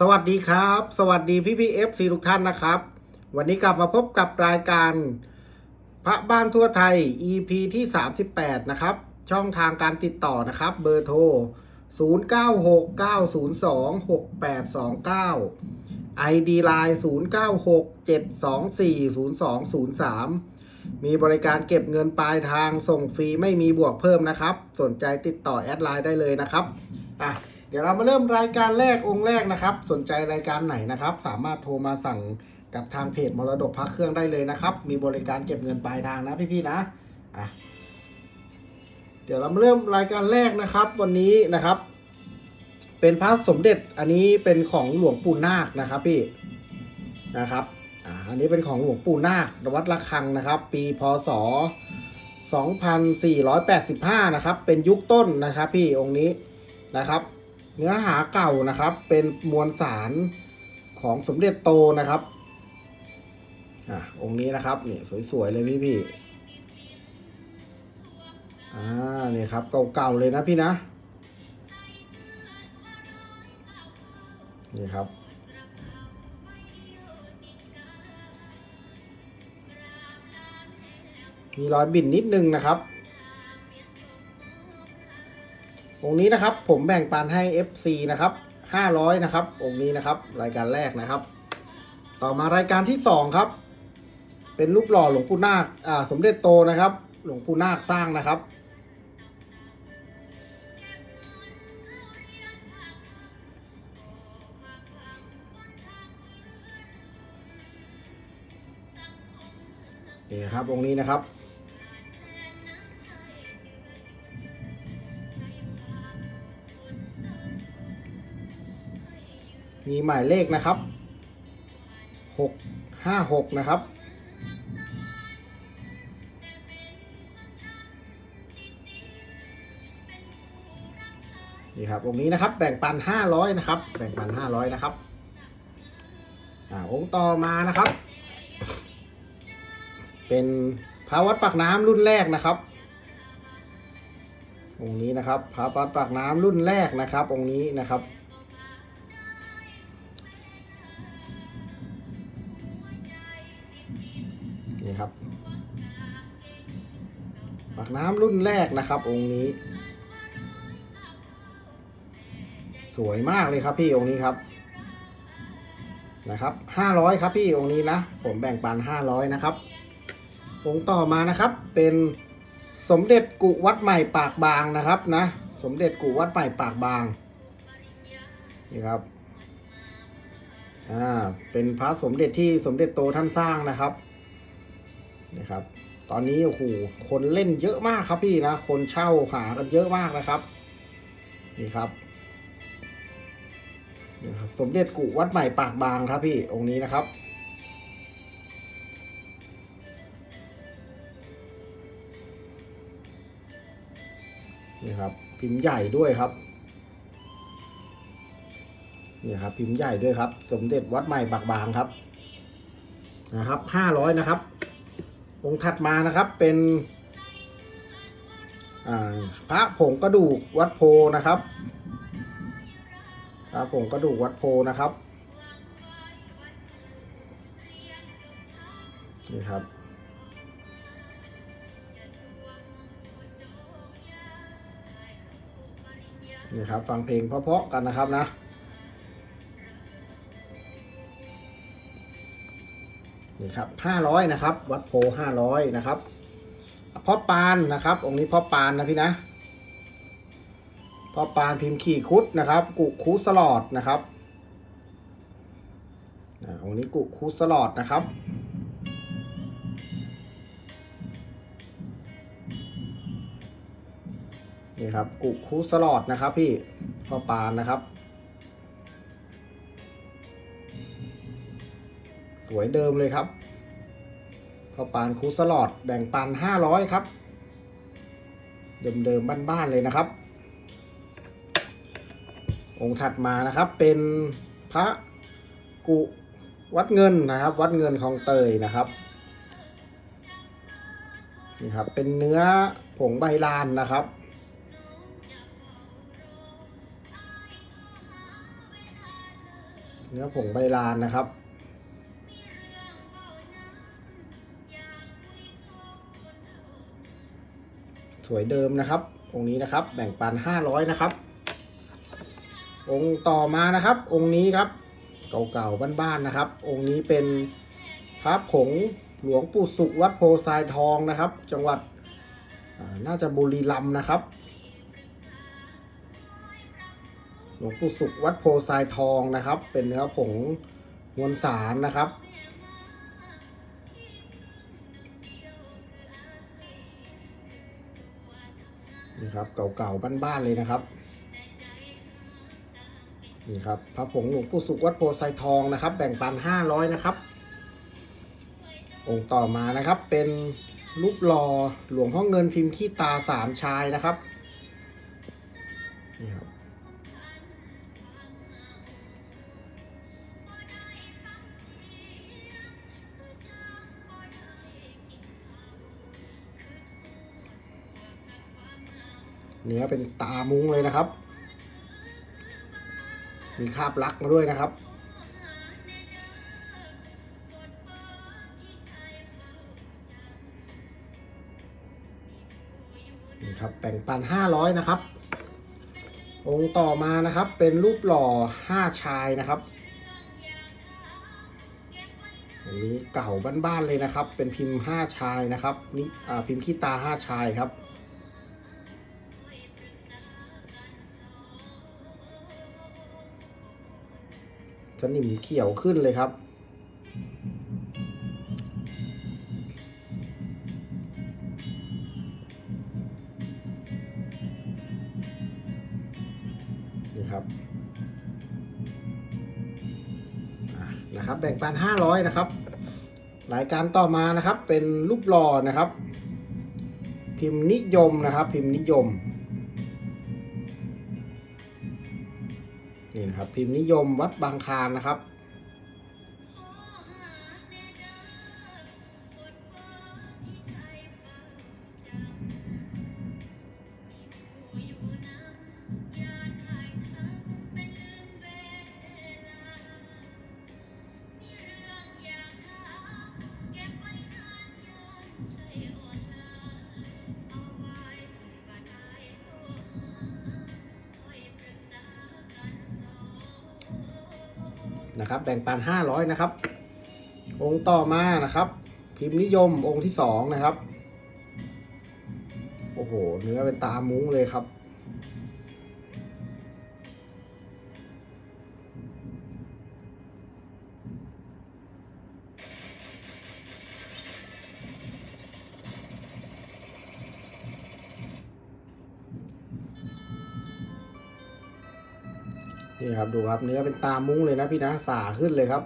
สวัสดีครับ สวัสดีพี่พี่เอฟซีทุกท่านนะครับ วันนี้กลับมาพบกับรายการ พระบ้านทั่วไทย EP ที่ 38 นะครับ ช่องทางการติดต่อนะครับ เบอร์โทร 0969026829 ID Line 0967240203 มีบริการเก็บเงินปลายทางส่งฟรีไม่มีบวกเพิ่มนะครับ สนใจติดต่อแอดไลน์ได้เลยนะครับอะ ดี๋ยวเรามาเริ่มรายการแรกองค์แรกนะครับ สนใจรายการไหนนะครับ สามารถโทรมาสั่งกับทางเพจมรดกพักเครื่องได้เลยนะครับ มีบริการเก็บเงินปลายทางนะพี่ๆนะอะเดี๋ยวเรามาเริ่มรายการแรกนะครับ วันนี้นะครับ เป็นพระสมเด็จอันนี้เป็นของหลวงปู่นาคนะครับพี่นะครับอ่าอันนี้เป็นของหลวงปู่นาควัดระฆังนะครับ ปีพศ2485 นะครับ เป็นยุคต้นนะครับ พี่องค์นี้นะครับ เนื้อหาเก่านะครับ เป็นมวลสารของสมเด็จโตนะครับอะองค์นี้นะครับนี่สวยๆเลยพี่พี่อ่านี่ครับเก่าๆเลยนะพี่นะนี่ครับมีรอยบิ่นนิดนึงนะครับ องค์นี้นะครับผมแบ่งปันให้ FC นะครับ500นะครับองค์นี้นะครับ รายการแรกนะครับ ต่อมารายการที่2ครับ เป็นรูปหล่อหลวงปู่นาคอ่าสมเด็จโตนะครับ หลวงปู่นาคสร้างนะครับ นี่ครับองค์นี้นะครับ มีหมายเลขนะครับหกห้าหกนะครับ นี่ครับองค์นี้นะครับแบ่งปันห้าร้อยนะครับ แบ่งปันห้าร้อยนะครับ อ่าองค์ต่อมานะครับ เป็นพระวัดปากน้ำรุ่นแรกนะครับองค์นี้นะครับพระวัดปากน้ำรุ่นแรกนะครับองค์นี้นะครับ ปากน้ำรุ่นแรกนะครับ องค์นี้ สวยมากเลยครับพี่องค์นี้ครับ นะครับห้าร้อยครับพี่องค์นี้นะผมแบ่งปันห้าร้อยนะครับ องค์ต่อมานะครับ เป็นสมเด็จกุวัดใหม่ปากบางนะครับนะ สมเด็จกุวัดใหม่ปากบางนี่ครับอ่าเป็นพระสมเด็จที่สมเด็จโตท่านสร้างนะครับนะครับ ตอนนี้โอ้โหคนเล่นเยอะมากครับพี่นะ คนเช่าหากันเยอะมากนะครับ นี่ครับนี่ครับ สมเด็จกุวัดใหม่ปากบางครับพี่องค์นี้นะครับ นี่ครับ พิมพ์ใหญ่ด้วยครับนี่ครับพิมพ์ใหญ่ด้วยครับ สมเด็จวัดใหม่ปากบางครับนะครับห้าร้อยนะครับ องค์ถัดมานะครับเป็นพระผงกระดูกวัดโพนะครับพระผงกระดูกวัดโพนะครับนี่ครับนี่ครับ ฟังเพลงเพราะๆกันนะครับนะ นี่ครับห้าร้อยนะครับ วัดโพห้าร้อยนะครับพ่อปานนะครับ องค์นี้พ่อปานนะพี่นะพ่อปานพิมพ์ขี่คุดนะครับ กุคุสลอดนะครับอ่าองค์นี้กุคุสลอดนะครับนี่ครับกุคุสลอดนะครับ พี่พ่อปานนะครับ วยเดิมเลยครับพอปานคูสลอดแบ่งปันห้าร้อยครับ เดิมๆบ้านๆเลยนะครับ องค์ถัดมานะครับเป็นพระกุวัดเงินนะครับ วัดเงินของเตยนะครับนี่ครับเป็นเนื้อผงใบลานนะครับเนื้อผงใบลานนะครับ วยเดิมนะครับ องค์นี้นะครับ แบ่งปัน500นะครับ องค์ต่อมานะครับ องค์นี้ครับ เก่าๆบ้านๆนะครับ องค์นี้เป็นพระผงหลวงปู่สุขวัดโพทรายทองนะครับ จังหวัดน่าจะบุรีรัมย์นะครับ หลวงปู่สุขวัดโพทรายทองนะครับ เป็นเนื้อผงมวลสารนะครับ นี่ครับเก่าๆบ้านๆเลยนะครับนี่ครับพระผงหลวงปู่สุขวัดโพไซทองนะครับ แบ่งปันห้าร้อยนะครับ องค์ต่อมานะครับเป็นรูปหล่อหลวงพ่อเงินพิมพ์ขี้ตาสามชายนะครับ เนื้อเป็นตามุ้งเลยนะครับ มีคาบลักมาด้วยนะครับ นี่ครับแบ่งปัน500นะครับ องค์ต่อมานะครับเป็นรูปหล่อ5ชายนะครับอันนี้เก่าบ้านๆเลยนะครับ เป็นพิมพ์5ชายนะครับนี่อ่าพิมพ์ขี้ตา5ชายครับ นิมเขียวขึ้นเลยครับ นี่ครับนะครับแบ่งปัน500 นะครับ รายการต่อมานะครับเป็นรูปหล่อนะครับ พิมพ์นิยมนะครับ พิมพ์นิยม นี่นะครับพิมพ์นิยมวัดบางคลานนะครับ นะครับ แบ่งปัน500นะครับ องค์ต่อมานะครับ พิมพ์นิยมองค์ที่สองนะครับ โอ้โห เนื้อเป็นตามุ้งเลยครับ ครับดูครับ เนื้อเป็นตามุ้งเลยนะพี่นะสาขึ้นเลยครับ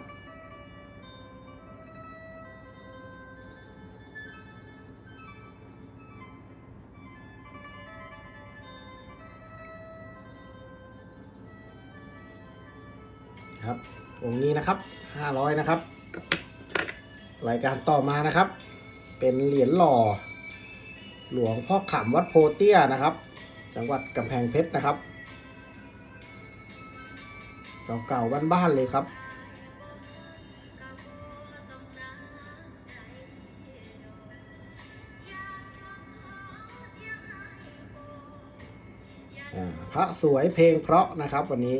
ครับองค์นี้นะครับ500นะครับ รายการต่อมานะครับ เป็นเหรียญหล่อ หลวงพ่อขำวัดโพเตี้ยนะครับ จังหวัดกำแพงเพชรนะครับ เก่าๆบ้านๆเลยครับอ่าพระสวยเพลงเพราะนะครับวันนี้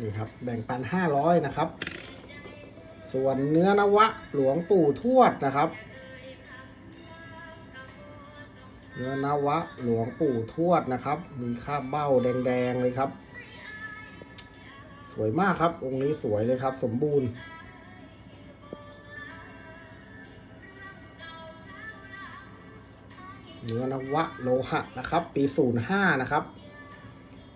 นี่ครับแบ่งปัน 500 นะครับ ส่วนเนื้อนวะหลวงปู่ทวดนะครับ เนื้อนวะหลวงปู่ทวดนะครับ มีคราบเบ้าแดง ๆ เลยครับ สวยมากครับ องค์นี้สวยเลยครับ สมบูรณ์เนื้อนวะโลหะนะครับ ปี05นะครับ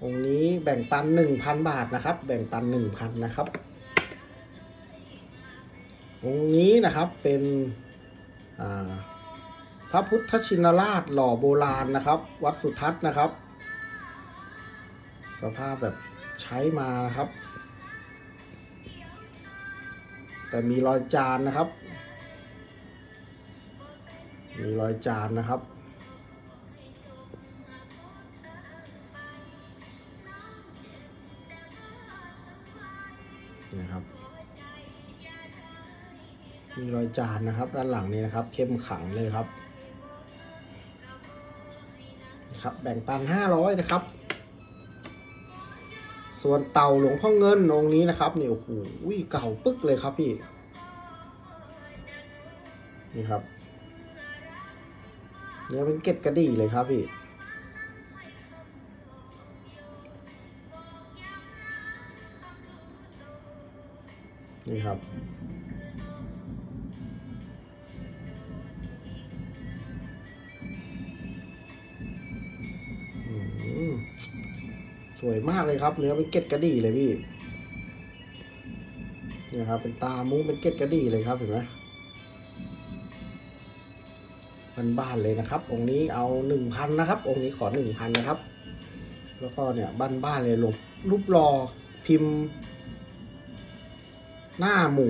องค์นี้แบ่งปัน1,000บาทนะครับ แบ่งปัน1,000นะครับ องค์นี้นะครับเป็นพระพุทธชินราชหล่อโบราณนะครับ วัดสุทัศน์นะครับ สภาพแบบใช้มานะครับ แต่มีรอยจานนะครับ มีรอยจานนะครับ มีรอยจานนะครับ ด้านหลังนี้นะครับ เข้มขังเลยครับนะครับแบ่งปันห้าร้อยนะครับ ส่วนเต่าหลวงพ่อเงินองค์นี้นะครับนี่โอ้โหเก่าปึ๊กเลยครับพี่นี่ครับเนื้อเป็นเกล็ดกระดี่เลยครับพี่นี่ครับ สวยมากเลยครับ เนื้อเป็นเกล็ดกระดี่เลยพี่นี่ครับ เป็นตามุ้งเป็นเกล็ดกระดี่เลยครับเห็นไหมมันบ้านเลยนะครับ องค์นี้เอาหนึ่งพันนะครับ องค์นี้ขอหนึ่งพันนะครับ แล้วก็เนี่ยบ้านๆเลยลงรูปรอพิมพ์ หน้าหมู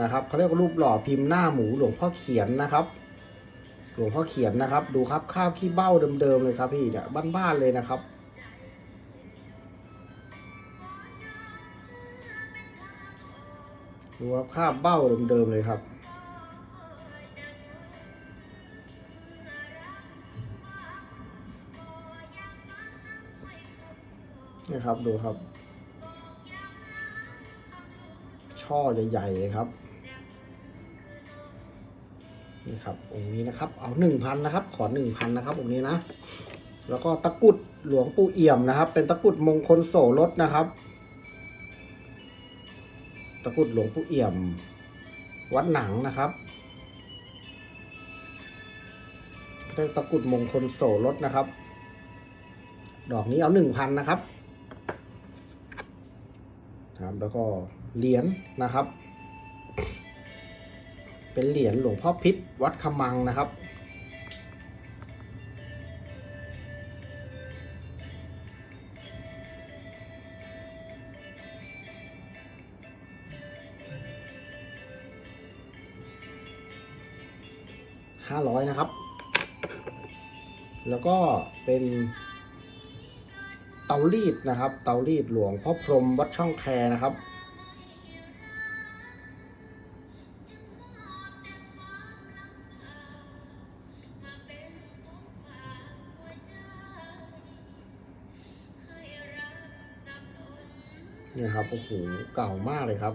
นะครับเขาเรียกว่ารูปหล่อพิมพ์หน้าหมูหลวงพ่อเขียนนะครับ หลวงพ่อเขียนนะครับ ดูครับข้าวขี้เบ้าเดิมๆเลยครับพี่เนี่ยบ้านๆเลยนะครับ ดูครับข้าวเบ้าเดิมๆเลยครับนี่ครับดูครับ ช่อใหญ่ๆเลยครับ ครับองค์นี้นะครับ เอาหนึ่งพันนะครับ ขอหนึ่งพันนะครับองค์นี้นะ แล้วก็ตะกุดหลวงปู่เอี่ยมนะครับ เป็นตะกุดมงคลโสรถนะครับ ตะกุดหลวงปู่เอี่ยม วัดหนังนะครับเรียกตะกุดมงคลโสรถนะครับ ดอกนี้เอาหนึ่งพันนะครับครับแล้วก็เหรียญนะครับ เป็นเหรียญหลวงพ่อพิษวัดขมังนะครับ ห้าร้อยนะครับ แล้วก็เป็นเตารีดนะครับ เตารีดหลวงพ่อพรมวัดช่องแคนะครับ นี่ครับโอ้โหเก่ามากเลยครับ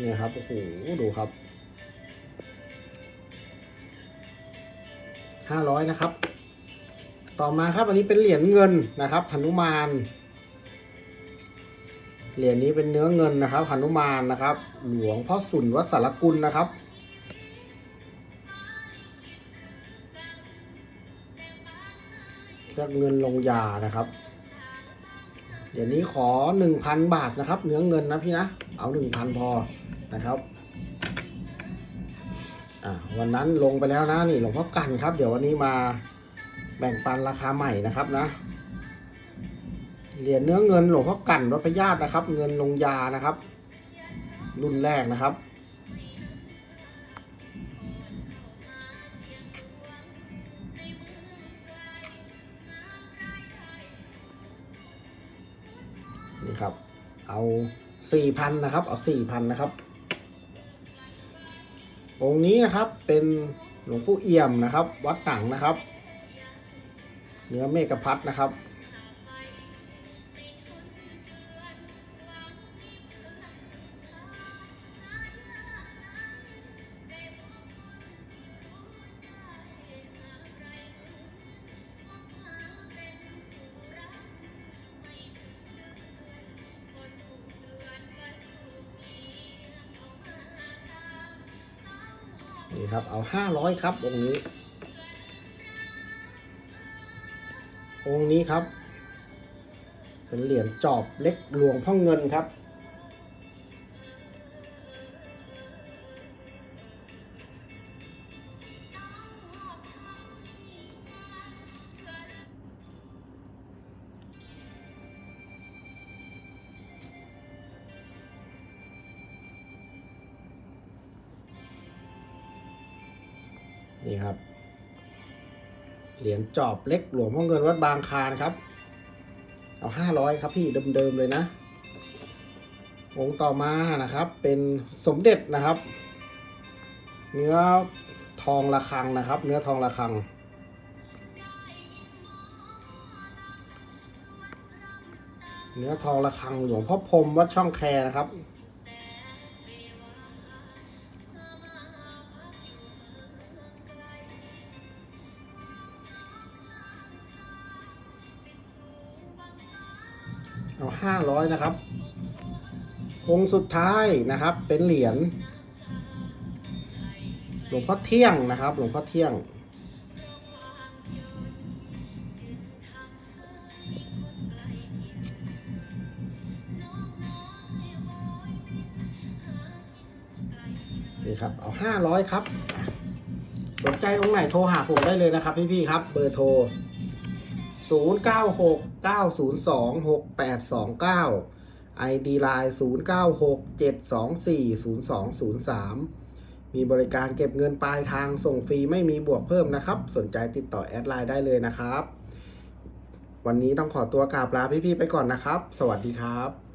นี่ครับโอ้โหดูครับห้าร้อยนะครับ ต่อมาครับอันนี้เป็นเหรียญเงินนะครับหนุมาน เหรียญนี้เป็นเนื้อเงินนะครับหนุมานนะครับ หลวงพ่อสุนวัดสารกุลนะครับเรียกเงินลงยานะครับเดี๋ยวนี้ขอหนึ่งพันบาทนะครับ เนื้อเงินนะพี่นะ เอาหนึ่งพันพอนะครับอ่าวันนั้นลงไปแล้วนะนี่หลวงพ่อกันครับ เดี๋ยววันนี้มา แบ่งปันราคาใหม่นะครับนะ เหรียญเนื้อเงินหลวงพ่อกันวัดพญาตินะครับ เงินลงยานะครับ รุ่นแรกนะครับ นี่ครับ เอาสี่พันนะครับ เอาสี่พันนะครับ องค์นี้นะครับเป็นหลวงปู่เอี่ยมนะครับ วัดหนังนะครับ เนื้อเมกพัดนะครับ นี่ครับ เอาห้าร้อยครับองค์นี้ องค์นี้ครับ เป็นเหรียญจอบเล็กหลวงพ่อเงินครับ นี่ครับ เหรียญจอบเล็กหลวงพ่อเงินวัดบางคานครับ เอาห้าร้อยครับพี่เดิมๆเลยนะ องค์ต่อมานะครับ เป็นสมเด็จนะครับ เนื้อทองระฆังนะครับ เนื้อทองระฆังเนื้อทองระฆังหลวงพ่อพรมวัดช่องแคนะครับ ร้อยนะครับ องค์สุดท้ายนะครับ เป็นเหรียญหลวงพ่อเที่ยงนะครับ หลวงพ่อเที่ยง นี่ครับ เอาห้าร้อยครับ สนใจองค์ไหนโทรหาผมได้เลยนะครับพี่ๆครับ เบอร์โทร 0 9 6 9 0 2 6 8 2 9 ID Line 0 9 6 7 2 4 0 2 0 3 มีบริการเก็บเงินปลายทางส่งฟรีไม่มีบวกเพิ่มนะครับ สนใจติดต่อแอดไลน์ได้เลยนะครับ วันนี้ต้องขอตัวกราบลาพี่ๆไปก่อนนะครับ สวัสดีครับ